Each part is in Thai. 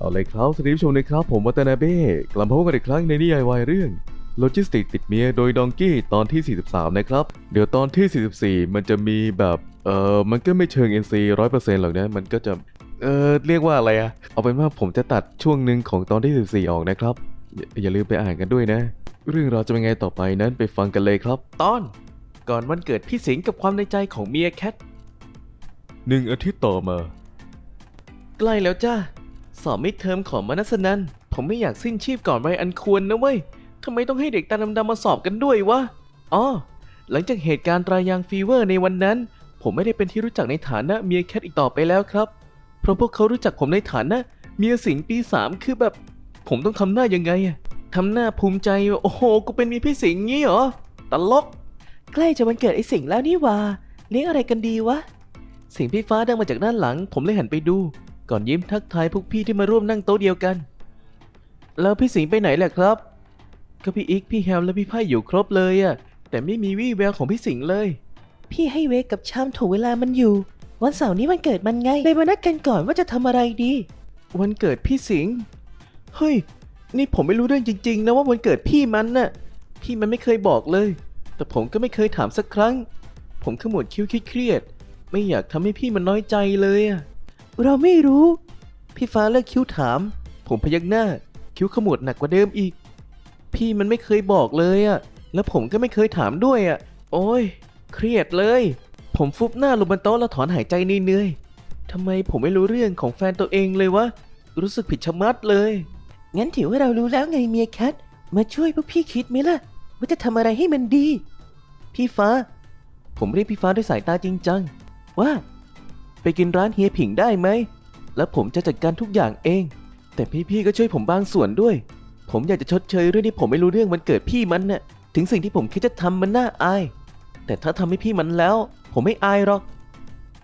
เอาเลยครับสวัสดีผู้ชมนะครับ ผมวัตนาเบ้กลับมาพบกันอีกครั้งในนิยายวายเรื่องโลจิสติกติดเมียโดยดองกี้ตอนที่ 43 นะครับ เดี๋ยวตอนที่ 44 มันจะมีแบบ เออมันก็ไม่เชิง NC 100%หรอกนะ มันก็จะ เออเรียกว่าอะไรอะเอาเป็นว่าผมจะตัดช่วงหนึ่งของตอนที่14ออกนะครับอย่าอย่าลืมไปอ่านกันด้วยนะ เรื่องราวจะเป็นไงต่อไปนั้นไปฟังกันเลยครับ ตอน ก่อนวันเกิดพี่สิงห์กับความในใจของเมียแคทหนึ่งอาทิตย์ต่อมา ใกล้แล้วจ้า สอบมิดเทอมของมนัสนันผมไม่อยากสิ้นชีพก่อนวัยอันควรนะเว้ยทำไมต้องให้เด็กตาดำๆมาสอบกันด้วยวะอ๋อหลังจากเหตุการณ์ตรายางฟีเวอร์ในวันนั้น ผมไม่ได้เป็นที่รู้จักในฐานะเมียแคทอีกต่อไปแล้วครับ เพราะพวกเขารู้จักผมในฐานะเมียสิงปีสามคือแบบ ผมต้องทำหน้ายังไงอะทำหน้าภูมิใจโอ้โหกูเป็นเมียพี่สิงงี้เหรอตลก ใกล้จะวันเกิดไอ้สิงแล้วนี่ว่าเลี้ยงอะไรกันดีวะเสียงพี่ฟ้าดังมาจากด้านหลัง ผมเลยหันไปดู ก่อนยิ้มทักทายพวกพี่ที่มาร่วมนั่งโต๊ะเดียวกัน แล้วพี่สิงห์ไปไหนแหละครับ ก็พี่อิกพี่แฮมและพี่ไพ่อยู่ครบเลยอะแต่ไม่มีวี่แววของพี่สิงห์เลย พี่ให้เวกกับชามถูกเวลามันอยู่ วันเสาร์นี้วันเกิดมันไงเลยมานัดกันก่อนว่าจะทำอะไรดี วันเกิดพี่สิงห์เฮ้ย นี่ผมไม่รู้เรื่องจริง ๆ นะว่าวันเกิดพี่มันน่ะ พี่มันไม่เคยบอกเลย แต่ผมก็ไม่เคยถามสักครั้ง ผมขมวดคิ้วเครียดๆไม่อยากทำให้พี่มันน้อยใจเลยอะ เราไม่รู้ พี่ฟ้าเลิกคิ้วถาม ผมพยักหน้า คิ้วขมวดหนักกว่าเดิมอีก พี่มันไม่เคยบอกเลยอะแล้วผมก็ไม่เคยถามด้วยอะโอ้ย เครียดเลย ผมฟุบหน้าลงบนโต๊ะแล้วถอนหายใจเหนื่อยๆทำไมผมไม่รู้เรื่องของแฟนตัวเองเลยวะ รู้สึกผิดชะมัดเลย งั้นถือว่าเรารู้แล้วไงเมียแคท มาช่วยพวกพี่คิดไหมล่ะ ว่าจะทำอะไรให้มันดี พี่ฟ้า ผมเรียกพี่ฟ้าด้วยสายตาจริงจังว่า ไปกินร้านเฮียผิงได้ไหม แล้วผมจะจัดการทุกอย่างเอง แต่พี่ๆก็ช่วยผมบางส่วนด้วย ผมอยากจะชดเชยเรื่องที่ผมไม่รู้เรื่องมันเกิดพี่มันน่ะ ถึงสิ่งที่ผมคิดจะทำมันน่าอาย แต่ถ้าทำให้พี่มันแล้ว ผมไม่อายหรอก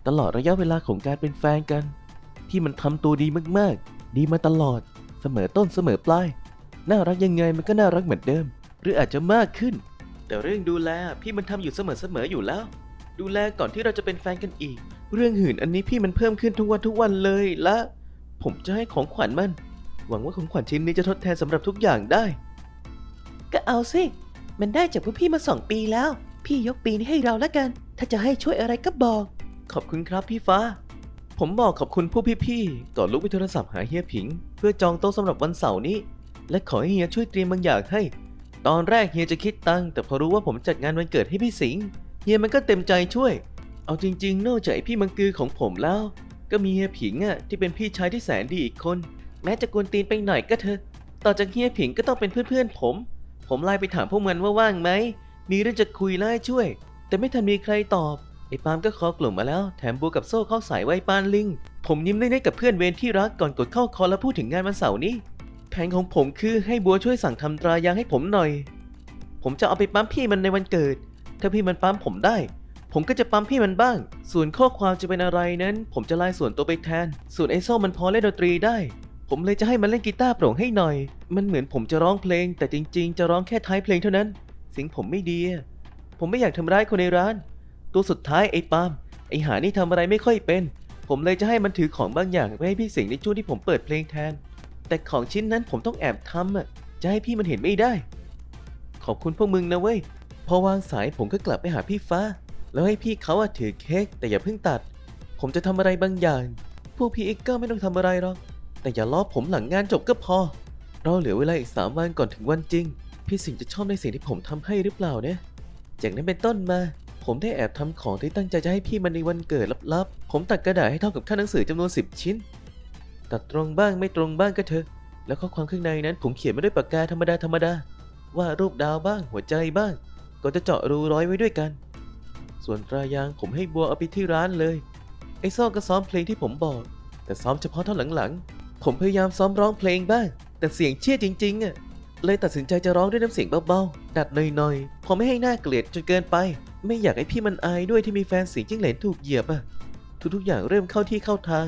ตลอดระยะเวลาของการเป็นแฟนกัน พี่มันทำตัวดีมากๆ ดีมาตลอด เสมอต้นเสมอปลาย น่ารักยังไงมันก็น่ารักเหมือนเดิม หรืออาจจะมากขึ้น แต่เรื่องดูแลพี่มันทำอยู่เสมอๆอยู่แล้ว ดูแลก่อนที่เราจะเป็นแฟนกันอีก เรื่องหื่นอันนี้พี่มันเพิ่มขึ้นทุกวันทุกวันเลยและ ผมจะให้ของขวัญมัน หวังว่าของขวัญชิ้นนี้จะทดแทนสำหรับทุกอย่างได้ ก็เอาสิ มันได้จากพวกพี่มาสองปีแล้ว พี่ยกปีนี้ให้เราแล้วกัน ถ้าจะให้ช่วยอะไรก็บอก ขอบคุณครับพี่ฟ้า ผมบอกขอบคุณผู้พี่ๆก่อนลุกไปโทรศัพท์หาเฮียผิง เพื่อจองโต๊ะสำหรับวันเสาร์นี้ และขอให้เฮียช่วยเตรียมบางอย่างให้ ตอนแรกเฮียจะคิดตังค์แต่พอรู้ว่าผมจัดงานวันเกิดให้พี่สิงห์เฮียมันก็เต็มใจช่วย เอาจริง ๆ นอกจากไอพี่มังกือของผมแล้ว ก็มีเฮียผิงอะที่เป็นพี่ชายที่แสนดีอีกคน แม้จะกวนตีนไปหน่อยก็เถอะ ต่อจากเฮียผิงก็ต้องเป็นเพื่อนๆผม ผมไลน์ไปถามพวกมันว่าว่างไหม มีเรื่องจะคุยแล้วให้ช่วย แต่ไม่ทันมีใครตอบ ไอ้ปามก็คอกลุ่มมาแล้ว แถมบัวกับโซ่เข้าสายไว้ปานลิง ผมยิ้มได้ๆกับเพื่อนเวรที่รักก่อนกดเข้าคอแล้วพูดถึงงานวันเสาร์นี้ แผนของผมคือให้บัวช่วยสั่งทำตรายางให้ผมหน่อย ผมจะเอาไปปั๊มพี่มันในวันเกิด ถ้าพี่มันปั๊มผมได้ ผมก็จะปั๊มพี่มันบ้าง ส่วนข้อความจะเป็นอะไรนั้น ผมจะไล่ส่วนตัวไปแทน ส่วนไอ้โซ่มันพอเล่นดนตรีได้ ผมเลยจะให้มันเล่นกีตาร์โปร่งให้หน่อย มันเหมือนผมจะร้องเพลง แต่จริง ๆ จะร้องแค่ท้ายเพลงเท่านั้น เสียงผมไม่ดี ผมไม่อยากทำร้ายคนในร้าน ตัวสุดท้ายไอ้ปาล์มไอ้หานี่ทำอะไรไม่ค่อยเป็น ผมเลยจะให้มันถือของบางอย่างไว้ให้พี่สิงห์ในช่วงที่ผมเปิดเพลงแทน แต่ของชิ้นนั้นผมต้องแอบทำอะ จะให้พี่มันเห็นไม่ได้ ขอบคุณพวกมึงนะเว้ย พอวางสายผมก็กลับไปหาพี่ฟ้า แล้วให้พี่เขาอะถือเค้กแต่อย่าเพิ่งตัด ผมจะทำอะไรบางอย่าง พวกพี่เอ็กก็ไม่ต้องทำอะไรหรอก แต่อย่าล้อผมหลังงานจบก็พอ เราเหลือเวลาอีกสามวันก่อนถึงวันจริง พี่สิงห์จะชอบในสิ่งที่ผมทำให้หรือเปล่าเนี่ย จากนั้นเป็นต้นมา ผมได้แอบทำของที่ตั้งใจจะให้พี่มันในวันเกิดลับๆ ผมตัดกระดาษให้เท่ากับค่าหนังสือจำนวน 10 ชิ้น ตัดตรงบ้างไม่ตรงบ้างก็เถอะ แล้วข้อความข้างในนั้นผมเขียนมาด้วยปากกาธรรมดาธรรมดาว่ารูปดาวบ้างหัวใจบ้าง ก็จะเจาะรูร้อยไว้ด้วยกัน ส่วนตรายางผมให้บัวเอาไปที่ร้านเลย ไอ้ซ่อก็ซ้อมเพลงที่ผมบอก แต่ซ้อมเฉพาะท่อนหลังๆ ผมพยายามซ้อมร้องเพลงบ้าง แต่เสียงเชี่ยจริงๆอะ เลยตัดสินใจจะร้องด้วยน้ำเสียงเบาๆ ดัดหน่อยๆ พอไม่ให้หน้าเกลียดจนเกินไป ไม่อยากให้พี่มันอายด้วยที่มีแฟนเสีจิ้งเหลนถูกเหยียบอะ ทุกๆอย่างเริ่มเข้าที่เข้าทาง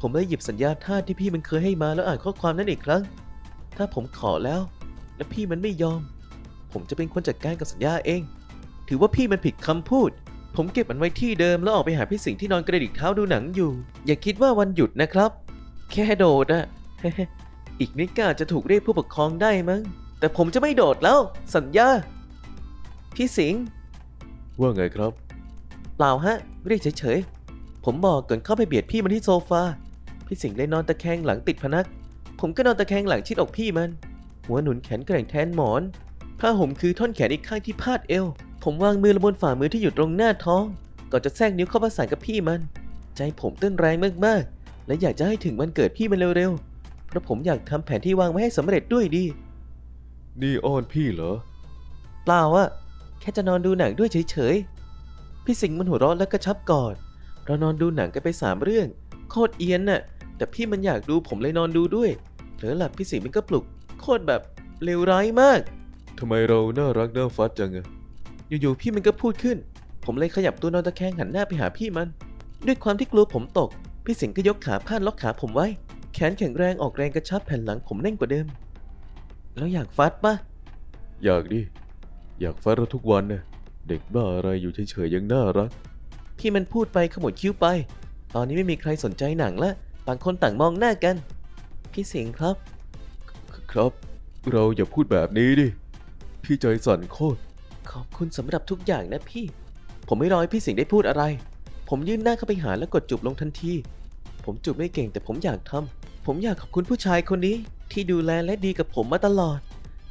ผมเลยหยิบสัญญาธาที่พี่มันเคยให้มาแล้วอ่านข้อความนั้นอีกครั้ง ถ้าผมขอแล้ว และพี่มันไม่ยอม ผมจะเป็นคนจัดการกับสัญญาเอง ถือว่าพี่มันผิดคำพูด ผมเก็บมันไว้ที่เดิมแล้วออกไปหาพี่สิงห์ที่นอนกระดิกเท้าดูหนังอยู่ อย่าคิดว่าวันหยุดนะครับ แค่โดดอะอีกนิดก็อาจจะถูกเรียกผู้ปกครองได้มั้ง แต่ผมจะไม่โดดแล้ว สัญญา พี่สิงห์ว่าไงครับ เปล่าฮะ เรียกเฉยๆ ผมบอกก่อนเข้าไปเบียดพี่มันที่โซฟา พี่สิงห์เลยนอนตะแคงหลังติดพนัก ผมก็นอนตะแคงหลังชิดอกพี่มัน หัวหนุนแขนแกร่งแทนหมอน ผ้าห่มคือท่อนแขนอีกข้างที่พาดเอว ผมวางมือลงบนฝ่ามือที่อยู่ตรงหน้าท้อง ก่อนจะแทรกนิ้วเข้าประสานกับพี่มัน ใจผมเต้นแรงมากๆ และอยากจะให้ถึงวันเกิดพี่มันเร็วๆ เพราะผมอยากทำแผนที่วางไว้ให้สำเร็จด้วยดี นี่อ้อนพี่เหรอ เปล่าอะแค่จะนอนดูหนังด้วยเฉยๆ พี่สิงห์มันหัวเราะแล้วก็ชับกอด เรานอนดูหนังกันไปสามเรื่อง โคตรเอียนน่ะ แต่พี่มันอยากดูผมเลยนอนดูด้วยเผลอหลับพี่สิงห์มันก็ปลุก โคตรแบบเลวร้ายมากทำไมเราน่ารักน่าฟัดจังอะ อยู่ๆพี่มันก็พูดขึ้น ผมเลยขยับตัวนอนตะแคงหันหน้าไปหาพี่มัน ด้วยความที่กลัวผมตก พี่สิงห์ก็ยกขาพาดล็อกขาผมไว้ แขนแข็งแรงออกแรงกระชับแผ่นหลังผมแน่นกว่าเดิม แล้วอยากฟัดปะอยากดิ อยากฟัดเราทุกวันนะเด็กบ้าอะไรอยู่เฉยๆยังน่ารัก พี่มันพูดไปขมวดคิ้วไป ตอนนี้ไม่มีใครสนใจหนังละ ต่างคนต่างมองหน้ากัน พี่สิงห์ครับ ครับ เราอย่าพูดแบบนี้ดิ พี่ใจสั่นโคตร ขอบคุณสำหรับทุกอย่างนะพี่ ผมไม่รอให้พี่สิงห์ได้พูดอะไร ผมยื่นหน้าเข้าไปหาแล้วกดจูบลงทันที ผมจูบไม่เก่งแต่ผมอยากทำ ผมอยากขอบคุณผู้ชายคนนี้ที่ดูแลและดีกับผมมาตลอด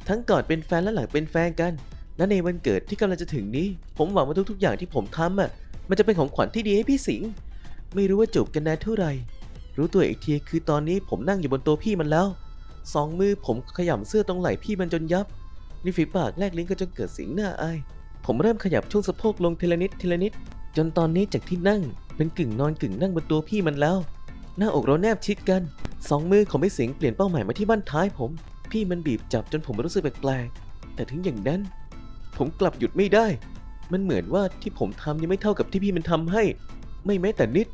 ทั้งก่อนเป็นแฟนและหลังเป็นแฟนกัน และในวันเกิดที่กำลังจะถึงนี้ ผมหวังว่าทุกๆ อย่างที่ผมทำอะ มันจะเป็นของขวัญที่ดีให้พี่สิงห์ ไม่รู้ว่าจูบกันนานเท่าไหร่ รู้ตัวอีกทีคือตอนนี้ผมนั่งอยู่บนตัวพี่มันแล้ว สองมือผมขยำเสื้อตรงไหล่พี่มันจนยับ ริมฝีปากแลกลิ้นกันจนเกิดเสียงหน้าอาย ผมเริ่มขยับช่วงสะโพกลงทีละนิดทีละนิด จนตอนนี้จากที่นั่ง เป็นกึ่งนอนกึ่งนั่งบนตัวพี่มันแล้ว หน้าอกเราแนบชิดกัน สองมือของพี่สิงเปลี่ยนเป้าหมายมาที่บั้นท้ายผม พี่มันบีบจับจนผมรู้สึกแปลกๆ แต่ถึงอย่างนั้น ผมกลับหยุดไม่ได้ มันเหมือนว่าที่ผมทำยังไม่เท่ากับที่พี่มันทำให้ ไม่แม้แต่นิด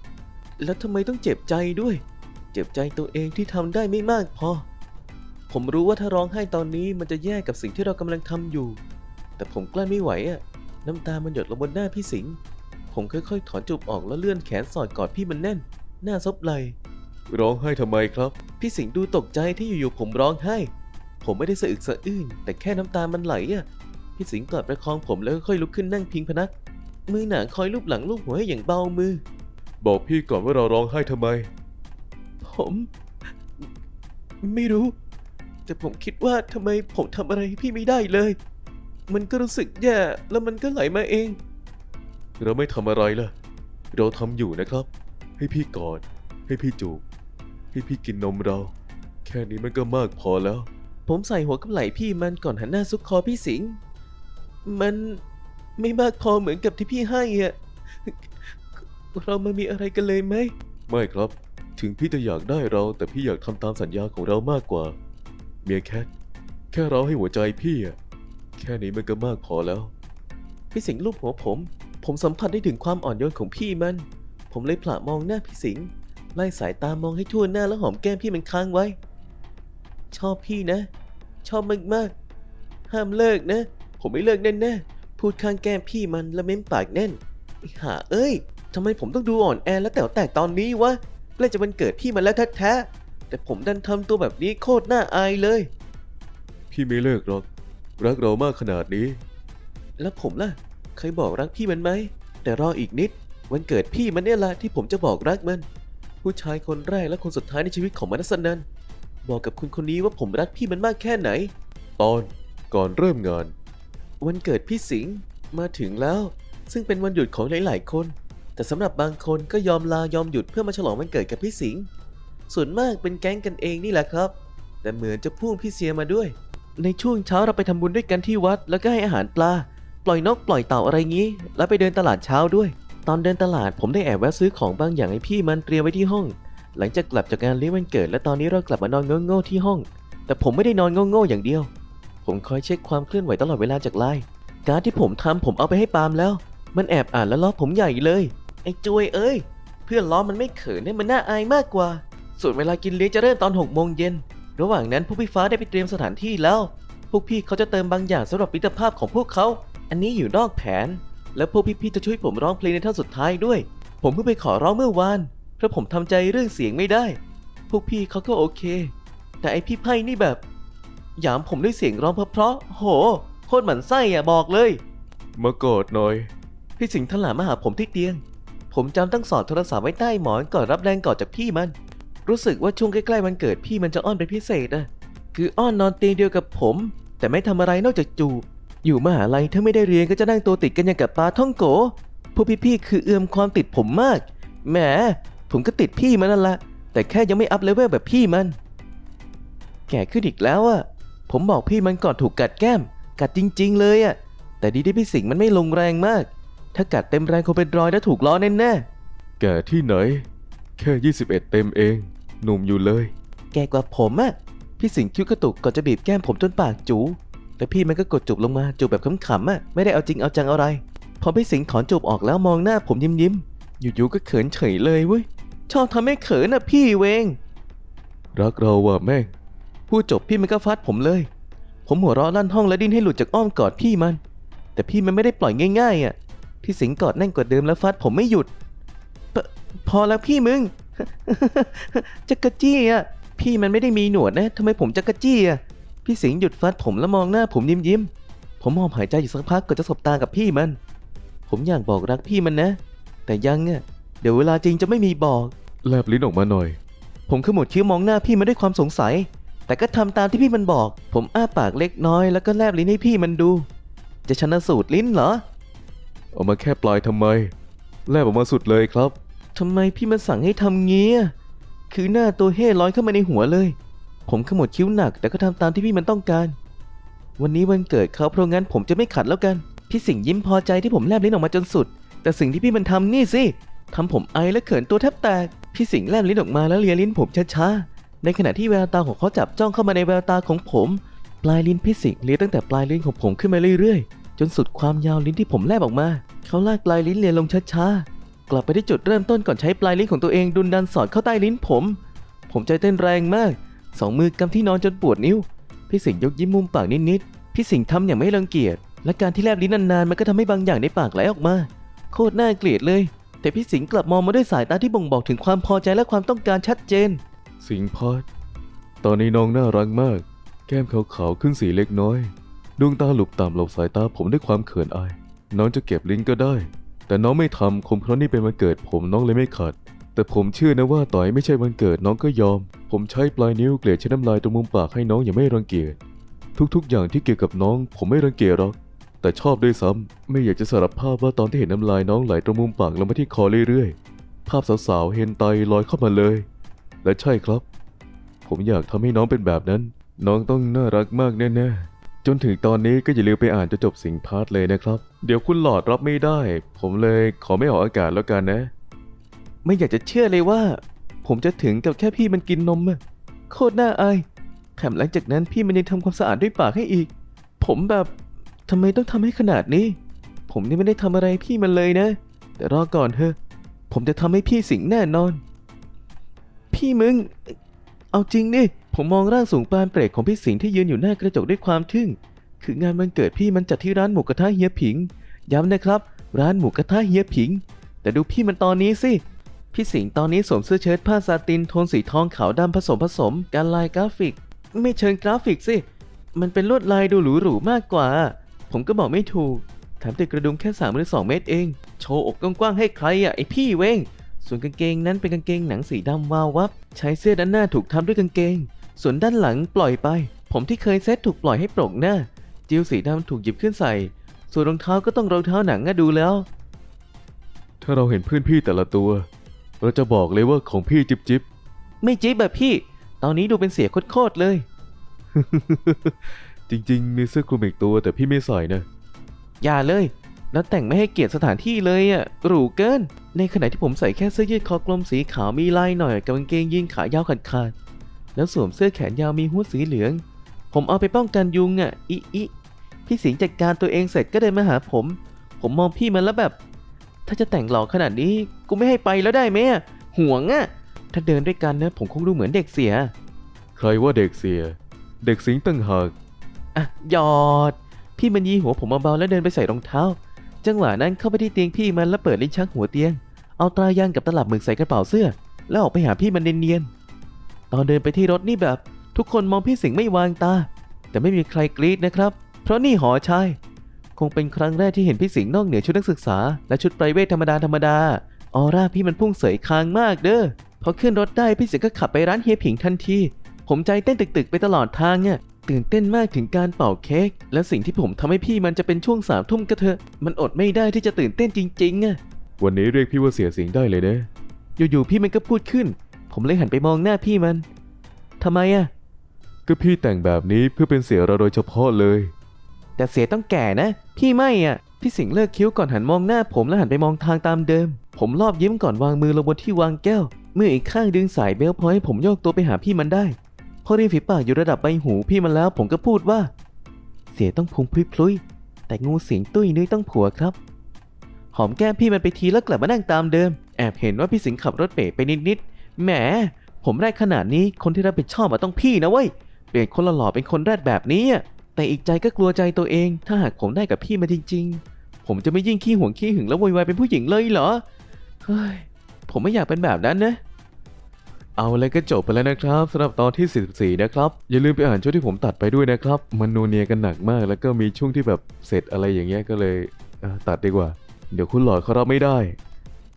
แล้วทำไมต้องเจ็บใจด้วย เจ็บใจตัวเองที่ทำได้ไม่มากพอ ผมรู้ว่าถ้าร้องไห้ตอนนี้มันจะแย่กับสิ่งที่เรากำลังทำอยู่ แต่ผมกลั้นไม่ไหวอะน้ำตามันหยดลงบนหน้าพี่สิงห์ผมค่อยๆ ถอนจูบออกแล้วเลื่อนแขนสอดกอดพี่มันแน่น หน้าซบไหล ร้องไห้ทำไมครับ พี่สิงห์ดูตกใจที่อยู่ๆผมร้องไห้ ผมไม่ได้สะอึกสะอื้นแต่แค่น้ำตามันไหลอะพี่สิงห์กอดประคองผมแล้วค่อยๆลุกขึ้นนั่งพิงพนัก มือหนาคอยลูบหลังลูบหัวให้อย่างเบามือ บอกพี่ก่อนว่าเราร้องไห้ทำไม ผม ไม่รู้ แต่ผมคิดว่าทำไมผมทำอะไรให้พี่ไม่ได้เลย มันก็รู้สึกแย่แล้วมันก็ไหลมาเอง เราไม่ทำอะไรล่ะ เราทำอยู่นะครับ ให้พี่กอด ให้พี่จูบ ให้พี่กินนมเรา แค่นี้มันก็มากพอแล้ว ผมใส่หัวกับไหล่พี่มันก่อนหันหน้าซุกคอพี่สิงห์มันไม่มากพอเหมือนกับที่พี่ให้อะเรามามีอะไรกันเลยไหม ไม่ครับ ถึงพี่จะอยากได้เราแต่พี่อยากทำตามสัญญาของเรามากกว่า เมียแคทแค่เราให้หัวใจพี่อะแค่นี้มันก็มากพอแล้ว พี่สิงห์ลูบหัวผม ผมสัมผัสได้ถึงความอ่อนโยนของพี่มัน ผมเลยผละมองหน้าพี่สิงห์ไล่สายตามองให้ทั่วหน้าแล้วหอมแก้มพี่มันค้างไว้ ชอบพี่นะ ชอบมากๆห้ามเลิกนะ ผมไม่เลิกแน่ๆพูดข้างแก้มพี่มันแล้วเม้มปากแน่นอ้ห่าเอ้ยทำไมผมต้องดูอ่อนแอและแต๋วแตกตอนนี้วะใกล้จะวันเกิดพี่มันแล้วแท้ๆ แต่ผมดันทำตัวแบบนี้โคตรน่าอายเลย พี่ไม่เลิกหรอก รักเรามากขนาดนี้ แล้วผมล่ะ เคยบอกรักพี่มันไหม แต่รออีกนิด วันเกิดพี่มันเนี่ยละที่ผมจะบอกรักมัน ผู้ชายคนแรกและคนสุดท้ายในชีวิตของมนัสนันบอกกับคุณคนนี้ว่าผมรักพี่มันมากแค่ไหน ตอนก่อนเริ่มงาน วันเกิดพี่สิงห์มาถึงแล้ว ซึ่งเป็นวันหยุดของหลาย ๆ คน แต่สำหรับบางคนก็ยอมลายอมหยุดเพื่อมาฉลองวันเกิดกับพี่สิงห์ ส่วนมากเป็นแก๊งกันเองนี่แหละครับ แต่เหมือนจะพ่วงพี่เสียมาด้วย ในช่วงเช้าเราไปทำบุญด้วยกันที่วัด แล้วก็ให้อาหารปลา ปล่อยนกปล่อยเต่าอะไรงี้ แล้วไปเดินตลาดเช้าด้วย ตอนเดินตลาดผมได้แอบแวะซื้อของบางอย่างให้พี่มันเตรียมไว้ที่ห้อง หลังจากกลับจากงานเลี้ยงวันเกิด และตอนนี้เรากลับมานอนโง่ๆที่ห้อง แต่ผมไม่ได้นอนโง่ๆอย่างเดียว ผมคอยเช็คความเคลื่อนไหวตลอดเวลาจากไลน์การ์ดที่ผมทำผมเอาไปให้ปาล์มแล้ว มันแอบอ่านแล้วล้อผมใหญ่เลย ไอ้จวยเอ้ย เพื่อนล้อมันไม่เขินเนี่ยมันน่าอายมากกว่า ส่วนเวลากินเลี้ยงจะเริ่มตอน6โมงเย็น ระหว่างนั้นพวกพี่ฟ้าได้ไปเตรียมสถานที่แล้ว พวกพี่เขาจะเติมบางอย่างสำหรับมิตรภาพของพวกเขา อันนี้อยู่นอกแผน และพวกพี่ๆจะช่วยผมร้องเพลงในท่อนสุดท้ายด้วย ผมเพิ่งไปขอร้องเมื่อวาน เพราะผมทำใจเรื่องเสียงไม่ได้ พวกพี่เขาก็โอเค แต่ไอพี่ไพ่นี่แบบหยามผมด้วยเสียงร้องเพราะๆโห โคตรหมันไส้อะบอกเลย มากอดหน่อย พี่สิงห์ถลามาหาผมที่เตียง ผมจำตั้งสอดโทรศัพท์ไว้ใต้หมอนก่อนรับแรงกอดจากพี่มัน รู้สึกว่าช่วงใกล้ๆวันเกิดพี่มันจะอ้อนเป็นพิเศษอะคืออ้อนนอนเตียงเดียวกับผม แต่ไม่ทำอะไรนอกจากจูบอยู่มหาลัยถ้าไม่ได้เรียนก็จะนั่งตัวติดกันอย่างกับปลาท่องโกพวกพี่ๆคือเอื้อมความติดผมมากแหมผมก็ติดพี่มันนั่นละแต่แค่ยังไม่อัพเลเวลแบบพี่มัน แก่ขึ้นอีกแล้วอะผมบอกพี่มันก่อนถูกกัดแก้ม กัดจริง ๆ เลยอะแต่ดีที่พี่สิงห์มันไม่ลงแรงมาก ถ้ากัดเต็มแรงคงเป็นรอยและถูกล้อแน่ๆแก่ที่ไหน แค่ 21 เต็มเอง หนุ่มอยู่เลย แกกว่าผมอะพี่สิงห์คิ้วกระตุกก่อนจะบีบแก้มผมจนปากจู แต่พี่มันก็กดจูบลงมาจูบแบบขำๆอะไม่ได้เอาจริงเอาจังอะไร พอพี่สิงห์ถอนจูบออกแล้วมองหน้าผมยิ้มยิ้มๆอยู่ๆก็เขินเฉยเลยเว้ย ชอบทำให้เขินอะพี่เวง รักเราว่ะแม่งพูดจบพี่มันก็ฟัดผมเลย ผมหัวเราะลั่นห้องและดิ้นให้หลุดจากอ้อมกอดพี่มัน แต่พี่มันไม่ได้ปล่อยง่ายๆอะพี่สิงห์กอดแน่นกว่าเดิมแล้วฟัดผมไม่หยุดพพอแล้วพี่มึง จักรจี้อะพี่มันไม่ได้มีหนวดนะทำไมผมจักรจี้อะพี่สิงห์หยุดฟัดผมแล้วมองหน้าผมยิ้มยิ้มๆผมหอบหายใจอยู่สักพักก่อนจะสบตากับพี่มัน ผมอยากบอกรักพี่มันนะ แต่ยังอะเดี๋ยวเวลาจริงจะไม่มีบอก แลบลิ้นออกมาหน่อย ผมขมวดคิ้วมองหน้าพี่มันด้วยความสงสัย แต่ก็ทำตามที่พี่มันบอก ผมอ้าปากเล็กน้อยแล้วก็แลบลิ้นให้พี่มันดู จะชนะสูตรลิ้นเหรอเอามาแค่ปลายทำไม แลบออกมาสุดเลยครับ ทำไมพี่มันสั่งให้ทำเงี้ยคือหน้าตัวเฮ่ลอยเข้ามาในหัวเลย ผมขมวดคิ้วหนัก แต่ก็ทำตามที่พี่มันต้องการ วันนี้วันเกิดเขาเพราะงั้นผมจะไม่ขัดแล้วกัน พี่สิงห์ยิ้มพอใจที่ผมแลบลิ้นออกมาจนสุด แต่สิ่งที่พี่มันทำนี่สิทำผมไอและเขินตัวแทบแตก พี่สิงห์แลบลิ้นออกมาแล้วเลียลิ้นผมช้าๆ ในขณะที่แววตาของเขาจับจ้องเข้ามาในแววตาของผม ปลายลิ้นพี่สิงห์เลียตั้งแต่ปลายลิ้นของผมขึ้นมาเรื่อยๆ จนสุดความยาวลิ้นที่ผมแลบออกมา เขาลากปลายลิ้นเลียลงช้าๆ กลับไปที่จุดเริ่มต้นก่อนใช้ปลายลิ้นของตัวเองดุนดันสอดเข้าใต้ลิ้นผม ผมใจเต้นแรงมาก สองมือกำที่นอนจนปวดนิ้ว พี่สิงห์ยกยิ้มมุมปากนิดๆ พี่สิงห์ทำอย่างไม่รังเกียจ และการที่แลบลิ้นนานๆ มันก็ทำให้บางอย่างในปากไหลออกมา โคตรน่าเกลียดเลย แต่พี่สิงห์กลับมองมาด้วยสายตาที่บ่งบอกถึงความพอใจและความต้องการชัดเจน สิงห์พอดตอนนี้น้องน่ารักมาก แก้มขาวๆขึ้นสีเล็กน้อย ดวงตาหลุบต่ำหลบสายตาผมด้วยความเขินอาย น้องจะเก็บลิ้นก็ได้ แต่น้องไม่ทำคงเพราะนี่เป็นวันเกิดผมน้องเลยไม่ขัด แต่ผมเชื่อนะว่าต่อให้ไม่ใช่วันเกิดน้องก็ยอม ผมใช้ปลายนิ้วเกลี่ยใช้น้ำลายตรงมุมปากให้น้องอย่าไม่รังเกียจ ทุกๆ อย่างที่เกี่ยวกับน้อง ผมไม่รังเกียจหรอก แต่ชอบด้วยซ้ำไม่อยากจะสารภาพว่าตอนที่เห็นน้ำลายน้องไหลตรงมุมปากลงมาที่คอเรื่อยๆ ภาพสาวๆเฮนไตลอยเข้ามาเลย และใช่ครับ ผมอยากทำให้น้องเป็นแบบนั้น น้องต้องน่ารักมากแน่ๆ จนถึงตอนนี้ก็อย่าลืมไปอ่านจนจบสิงพาร์ทเลยนะครับ เดี๋ยวคุณหลอดรับไม่ได้ ผมเลยขอไม่ออกอากาศแล้วกันนะ ไม่อยากจะเชื่อเลยว่า ผมจะถึงกับแค่พี่มันกินนมอะโคตรน่าอายแถมหลังจากนั้นพี่มันยังทำความสะอาดด้วยปากให้อีก ผมแบบทำไมต้องทำให้ขนาดนี้ ผมนี่ไม่ได้ทำอะไรพี่มันเลยนะ แต่รอก่อนเถอะ ผมจะทำให้พี่สิงแน่นอน พี่มึง เอาจริงนี่ผมมองร่างสูงปานเปรกของพี่สิงห์ที่ยืนอยู่หน้ากระจกด้วยความทึ่ง คืองานวันเกิดพี่มันจัดที่ร้านหมูกระทะเฮียผิง ย้ำนะครับ ร้านหมูกระทะเฮียผิง แต่ดูพี่มันตอนนี้สิ พี่สิงห์ตอนนี้สวมเสื้อเชิ้ตผ้าซาตินโทนสีทองขาวดำผสมผสม การลายกราฟิก ไม่เชิงกราฟิกสิ มันเป็นลวดลายดูหรูหรูๆมากกว่า ผมก็บอกไม่ถูกแถมติดกระดุมแค่3หรือ2เมตรเอง โชว์อกกว้างๆให้ใครอะไอพี่เว้ง ส่วนกางเกงนั้นเป็นกางเกงหนังสีดำวาววับ ใช้เสื้อด้านหน้าถูกทำด้วยกางเกง ส่วนด้านหลังปล่อยไป ผมที่เคยเซ็ตถูกปล่อยให้โปร่งหน้า จิวสีดำถูกหยิบขึ้นใส่ ส่วนรองเท้าก็ต้องรองเท้าหนังอะดูแล้ว ถ้าเราเห็นเพื่อนพี่แต่ละตัว เราจะบอกเลยว่าของพี่จิบจิบไม่จี๊บแบบพี่ ตอนนี้ดูเป็นเสียโคตรๆเลย จริงๆมีเสื้อคลุมอีกตัวแต่พี่ไม่ใส่นะอย่าเลย แล้วแต่งไม่ให้เกียรติสถานที่เลยอะหรูเกิน ในขณะที่ผมใส่แค่เสื้อยืดคอกลมสีขาวมีลายหน่อยกับกางเกงยีนขายาวขาดขาดๆแล้วสวมเสื้อแขนยาวมีหูดสีเหลือง ผมเอาไปป้องกันยุงอะอิอิพี่สิงห์จัดการตัวเองเสร็จก็เดินมาหาผม ผมมองพี่มันแล้วแบบ ถ้าจะแต่งหล่อขนาดนี้กูไม่ให้ไปแล้วได้ไหมอะห่วงอะถ้าเดินด้วยกันนะผมคงดูเหมือนเด็กเสีย ใครว่าเด็กเสีย เด็กสิงตั้งหากอะหยอด พี่มันยีหัวผมเบาๆแล้วเดินไปใส่รองเท้า จังหวะนั้นเข้าไปที่เตียงพี่มันแล้วเปิดลิ้นชักหัวเตียง เอาตรายางกับตลับหมึกใส่กระเป๋าเสื้อ แล้วออกไปหาพี่มันเนียนๆตอนเดินไปที่รถนี่แบบ ทุกคนมองพี่สิงห์ไม่วางตา แต่ไม่มีใครกรี๊ดนะครับ เพราะนี่หอชายคงเป็นครั้งแรกที่เห็นพี่สิงห์นอกเหนือชุดนักศึกษา และชุดไพรเวทธรรมดาธรรมดาออร่าพี่มันพุ่งเสยคางมากเด้อพอขึ้นรถได้พี่สิงห์ก็ขับไปร้านเฮียผิงทันทีผมใจเต้นตึกๆไปตลอดทางอะ ตื่นเต้นมากถึงการเป่าเค้กและสิ่งที่ผมทำให้พี่มันจะเป็นช่วงสามทุ่มก็เถอะ มันอดไม่ได้ที่จะตื่นเต้นจริงๆอะวันนี้เรียกพี่ว่าเสียสิงห์ได้เลยนะ อยู่ๆพี่มันก็พูดขึ้น ผมเลยหันไปมองหน้าพี่มันทำไมอะก็พี่แต่งแบบนี้เพื่อเป็นเสียเราโดยเฉพาะเลย แต่เสียต้องแก่นะ พี่ไม่อะพี่สิงห์เลิกคิ้วก่อนหันมองหน้าผมแล้วหันไปมองทางตามเดิม ผมรอบยิ้มก่อนวางมือลงบนที่วางแก้วมืออีกข้างดึงสายเบลต์พอให้ผมโยกตัวไปหาพี่มันได้ พอริมฝีปากอยู่ระดับใบหูพี่มันแล้วผมก็พูดว่า เสียต้องพุงพลุยพลุยๆแต่งูเสิงตุ้ยนุ้ยต้องผัวครับ หอมแก้มพี่มันไปทีแล้วกลับมานั่งตามเดิม แอบเห็นว่าพี่สิงห์ขับรถเป๋ไปนิดๆแหม ผมแรกขนาดนี้คนที่รับผิดชอบมาต้องพี่นะเว้ยเปลี่ยนคนหล่อเป็นคนแรดแบบนี้แต่อีกใจก็กลัวใจตัวเอง ถ้าหากผมได้กับพี่มาจริง ๆ ผมจะไม่ยิ่งขี้ห่วงขี้หึงแล้วโวยวายเป็นผู้หญิงเลยเหรอเฮ้ยผมไม่อยากเป็นแบบนั้นนะ เอาแล้วก็จบไปแล้วนะครับสำหรับตอนที่ 44 นะครับ อย่าลืมไปอ่านช่วงที่ผมตัดไปด้วยนะครับ มันนัวเนียกันหนักมาก แล้วก็มีช่วงที่แบบเสร็จอะไรอย่างเงี้ยก็เลยเตัดดีกว่า เดี๋ยวคุณหลอดเขารับไม่ได้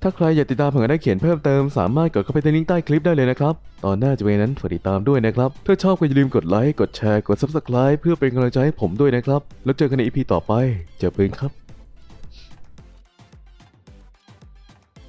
ถ้าใครอยากติดตามผลงานนักเขียนเพิ่มเติมสามารถกดเข้าไปที่ลิงก์ใต้คลิปได้เลยนะครับ ตอนหน้าจะเป็นนั้นฝากติดตามด้วยนะครับ ถ้าชอบก็อย่าลืมกดไลค์กดแชร์กด Subscribe เพื่อเป็นกำลังใจให้ผมด้วยนะครับแล้วเจอกันใน EP ต่อไปเจอปืนครับ